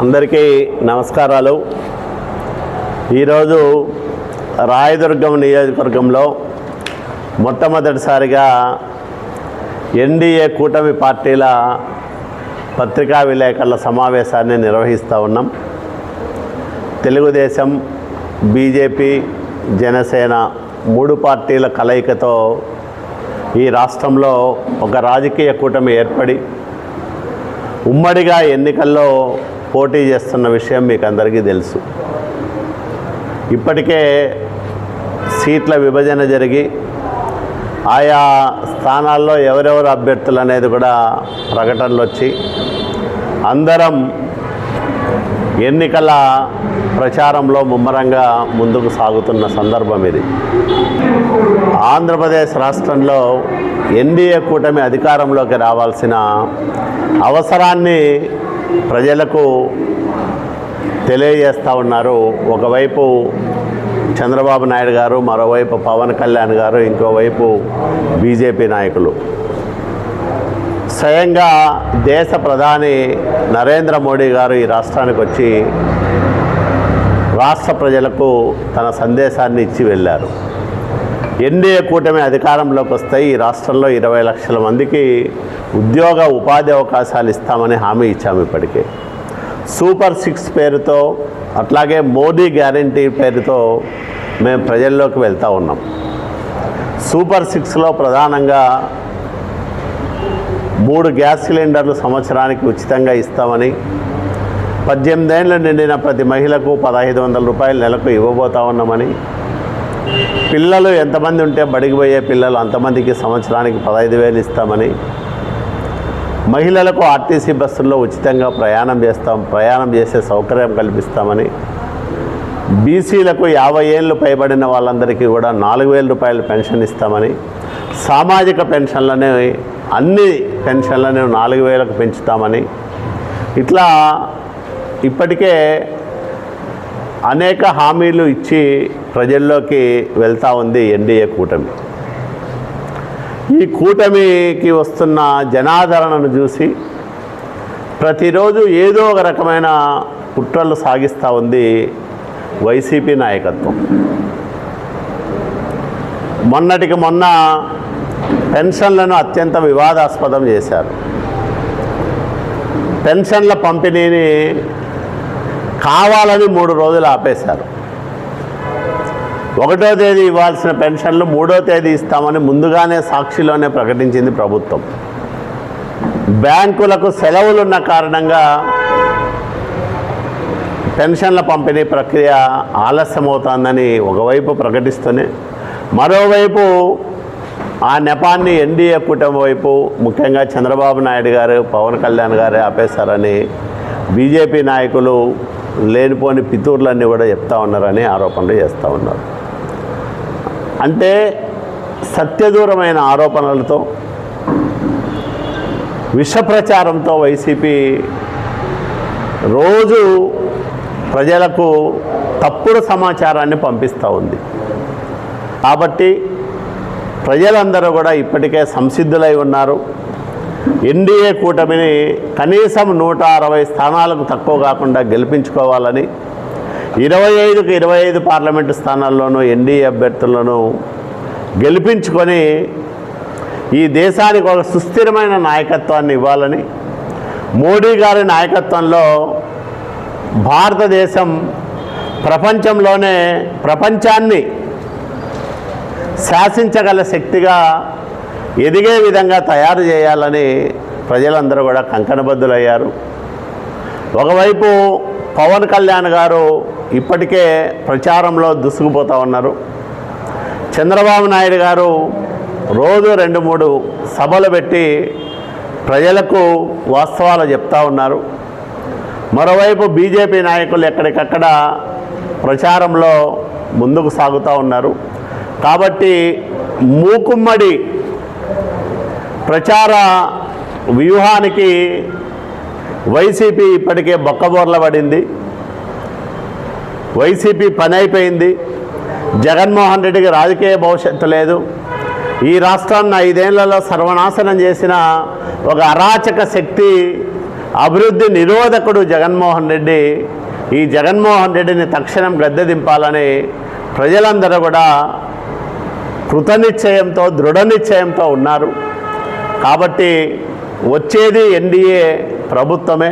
అందరికీ నమస్కారాలు. ఈరోజు రాయదుర్గం నియోజకవర్గంలో మొట్టమొదటిసారిగా ఎన్డీఏ కూటమి పార్టీల పత్రికా విలేకరుల సమావేశాన్ని నిర్వహిస్తూ ఉన్నాం. తెలుగుదేశం బీజేపీ జనసేన మూడు పార్టీల కలయికతో ఈ రాష్ట్రంలో ఒక రాజకీయ కూటమి ఏర్పడి ఉమ్మడిగా ఎన్నికల్లో పోటీ చేస్తున్న విషయం మీకు అందరికీ తెలుసు. ఇప్పటికే సీట్ల విభజన జరిగి ఆయా స్థానాల్లో ఎవరెవరు అభ్యర్థులు అనేది కూడా ప్రకటనలు వచ్చి అందరం ఎన్నికల ప్రచారంలో ముమ్మరంగా ముందుకు సాగుతున్న సందర్భం ఇది. ఆంధ్రప్రదేశ్ రాష్ట్రంలో ఎన్డీఏ కూటమి అధికారంలోకి రావాల్సిన అవసరాన్ని ప్రజలకు తెలియజేస్తూ ఉన్నారు. ఒకవైపు చంద్రబాబు నాయుడు గారు మరోవైపు పవన్ కళ్యాణ్ గారు ఇంకోవైపు బీజేపీ నాయకులు. స్వయంగా దేశ ప్రధాని నరేంద్ర మోడీ గారు ఈ రాష్ట్రానికి వచ్చి రాష్ట్ర ప్రజలకు తన సందేశాన్ని ఇచ్చి వెళ్ళారు. ఎన్డీఏ కూటమి అధికారంలోకి వస్తే ఈ రాష్ట్రంలో ఇరవై లక్షల మందికి ఉద్యోగ ఉపాధి అవకాశాలు ఇస్తామని హామీ ఇచ్చాము ఇప్పటికే. సూపర్ సిక్స్ పేరుతో అట్లాగే మోదీ గ్యారంటీ పేరుతో మేము ప్రజల్లోకి వెళ్తూ ఉన్నాం. సూపర్ సిక్స్లో ప్రధానంగా మూడు గ్యాస్ సిలిండర్లు సంవత్సరానికి ఉచితంగా ఇస్తామని పద్దెనిమిదేళ్ళు నిండిన ప్రతి మహిళకు పదహైదు వందల రూపాయలు నెలకు ఇవ్వబోతా ఉన్నామని పిల్లలు ఎంతమంది ఉంటే బడికి పోయే పిల్లలు అంతమందికి సంవత్సరానికి పదహైదు వేలు ఇస్తామని మహిళలకు ఆర్టీసీ బస్సుల్లో ఉచితంగా ప్రయాణం చేస్తాం ప్రయాణం చేసే సౌకర్యం కల్పిస్తామని బీసీలకు యాభై ఏళ్ళు పైబడిన వాళ్ళందరికీ కూడా నాలుగు వేల రూపాయలు పెన్షన్ ఇస్తామని సామాజిక పెన్షన్లని అన్ని పెన్షన్లను నాలుగు వేలకు పెంచుతామని ఇట్లా ఇప్పటికే అనేక హామీలు ఇచ్చి ప్రజల్లోకి వెళ్తూ ఉంది ఎన్డీఏ కూటమి. ఈ కూటమికి వస్తున్న జనాదరణను చూసి ప్రతిరోజు ఏదో ఒక రకమైన కుట్రలు సాగిస్తూ ఉంది వైసీపీ నాయకత్వం. మొన్నటికి మొన్న పెన్షన్లను అత్యంత వివాదాస్పదం చేశారు. పెన్షన్ల పంపిణీని కావాలని మూడు రోజులు ఆపేశారు. ఒకటో తేదీ ఇవ్వాల్సిన పెన్షన్లు మూడో తేదీ ఇస్తామని ముందుగానే సాక్షిలోనే ప్రకటించింది ప్రభుత్వం. బ్యాంకులకు సెలవులున్న కారణంగా పెన్షన్ల పంపిణీ ప్రక్రియ ఆలస్యమవుతోందని ఒకవైపు ప్రకటిస్తూనే మరోవైపు ఆ నెపాన్ని ఎన్డీఏ కూటమి వైపు ముఖ్యంగా చంద్రబాబు నాయుడు గారు పవన్ కళ్యాణ్ గారే ఆపేశారని బీజేపీ నాయకులు లేనిపోని పితూర్లన్నీ కూడా చెప్తా ఉన్నారని ఆరోపణలు చేస్తూ ఉన్నారు. అంటే సత్యదూరమైన ఆరోపణలతో విష ప్రచారంతో వైసీపీ రోజు ప్రజలకు తప్పుడు సమాచారాన్ని పంపిస్తూ ఉంది. కాబట్టి ప్రజలందరూ కూడా ఇప్పటికే సంసిద్ధులై ఉన్నారు. ఎన్డీఏ కూటమిని కనీసం నూట అరవై స్థానాలకు తక్కువ కాకుండా గెలిపించుకోవాలని ఇరవై ఐదుకు ఇరవై ఐదు పార్లమెంటు స్థానాల్లోనూ ఎన్డీఏ అభ్యర్థులను గెలిపించుకొని ఈ దేశానికి ఒక సుస్థిరమైన నాయకత్వాన్ని ఇవ్వాలని మోడీ గారి నాయకత్వంలో భారతదేశం ప్రపంచంలోనే ప్రపంచాన్ని శాసించగల శక్తిగా ఎదిగే విధంగా తయారు చేయాలని ప్రజలందరూ కూడా కంకణబద్ధులయ్యారు. ఒకవైపు పవన్ కళ్యాణ్ గారు ఇప్పటికే ప్రచారంలో దుసుకుపోతూ ఉన్నారు. చంద్రబాబు నాయుడు గారు రోజు రెండు మూడు సభలు పెట్టి ప్రజలకు వాస్తవాలు చెప్తా ఉన్నారు. మరోవైపు బీజేపీ నాయకులు ఎక్కడికక్కడ ప్రచారంలో ముందుకు సాగుతూ ఉన్నారు. కాబట్టి మూకుమ్మడి ప్రచార వ్యూహానికి వైసీపీ ఇప్పటికే బొక్కబోర్ల పడింది. వైసీపీ పని అయిపోయింది. జగన్మోహన్ రెడ్డికి రాజకీయ భవిష్యత్తు లేదు. ఈ రాష్ట్రాన్ని ఐదేళ్ళలో సర్వనాశనం చేసిన ఒక అరాచక శక్తి అభివృద్ధి నిరోధకుడు జగన్మోహన్ రెడ్డి ఈ జగన్మోహన్ రెడ్డిని తక్షణం గద్దె దింపాలని ప్రజలందరూ కూడా కృతనిశ్చయంతో దృఢ నిశ్చయంతో ఉన్నారు. కాబట్టి వచ్చేది ఎన్డీఏ ప్రభుత్వమే.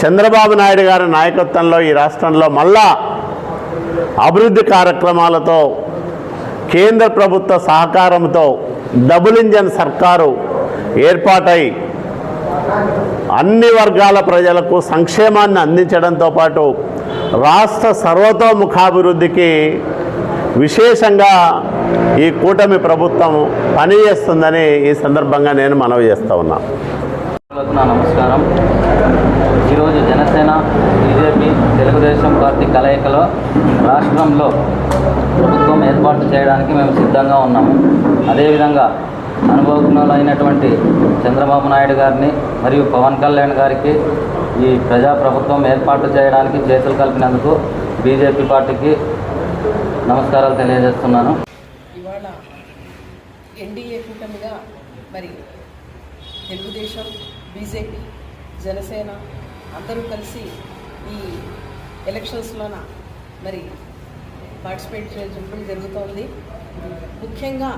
చంద్రబాబు నాయుడు గారి నాయకత్వంలో ఈ రాష్ట్రంలో మళ్ళా అభివృద్ధి కార్యక్రమాలతో కేంద్ర ప్రభుత్వ సహకారంతో డబుల్ ఇంజన్ సర్కారు ఏర్పాటై అన్ని వర్గాల ప్రజలకు సంక్షేమాన్ని అందించడంతో పాటు రాష్ట్ర సర్వతోముఖాభివృద్ధికి విశేషంగా ఈ కూటమి ప్రభుత్వం పనిచేస్తుందని ఈ సందర్భంగా నేను మనవి చేస్తూ ఉన్నా. నమస్కారం. ఈరోజు జనసేన బీజేపీ తెలుగుదేశం పార్టీ కలయికలో రాష్ట్రంలో ప్రభుత్వం ఏర్పాటు చేయడానికి మేము సిద్ధంగా ఉన్నాము అదేవిధంగా అనుభవజ్ఞులైనటువంటి చంద్రబాబు నాయుడు గారిని మరియు పవన్ కళ్యాణ్ గారికి ఈ ప్రజాప్రభుత్వం ఏర్పాటు చేయడానికి చేతులు కలిపినందుకు బీజేపీ పార్టీకి నమస్కారాలు తెలియజేస్తున్నాను. ఇవాళ ఎన్డీఏ కూటమిగా మరి తెలుగుదేశం బీజేపీ జనసేన అందరూ కలిసి ఈ ఎలక్షన్స్లోన మరి పార్టిసిపేట్ చేయడం జరుగుతోంది. ముఖ్యంగా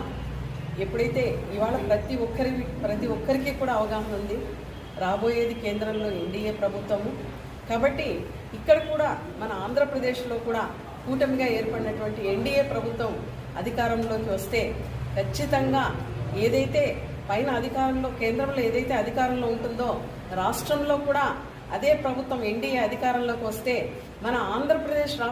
ఎప్పుడైతే ఇవాళ ప్రతి ఒక్కరి ప్రతి ఒక్కరికి కూడా అవగాహన ఉంది రాబోయేది కేంద్రంలో ఎన్డీఏ ప్రభుత్వము. కాబట్టి ఇక్కడ కూడా మన ఆంధ్రప్రదేశ్లో కూడా కూటమిగా ఏర్పడినటువంటి ఎన్డీఏ ప్రభుత్వం అధికారంలోకి వస్తే ఖచ్చితంగా ఏదైతే పైన అధికారంలో కేంద్రంలో ఏదైతే అధికారంలో ఉంటుందో రాష్ట్రంలో కూడా అదే ప్రభుత్వం ఎన్డీఏ అధికారంలోకి వస్తే మన ఆంధ్రప్రదేశ్ రాష్ట్ర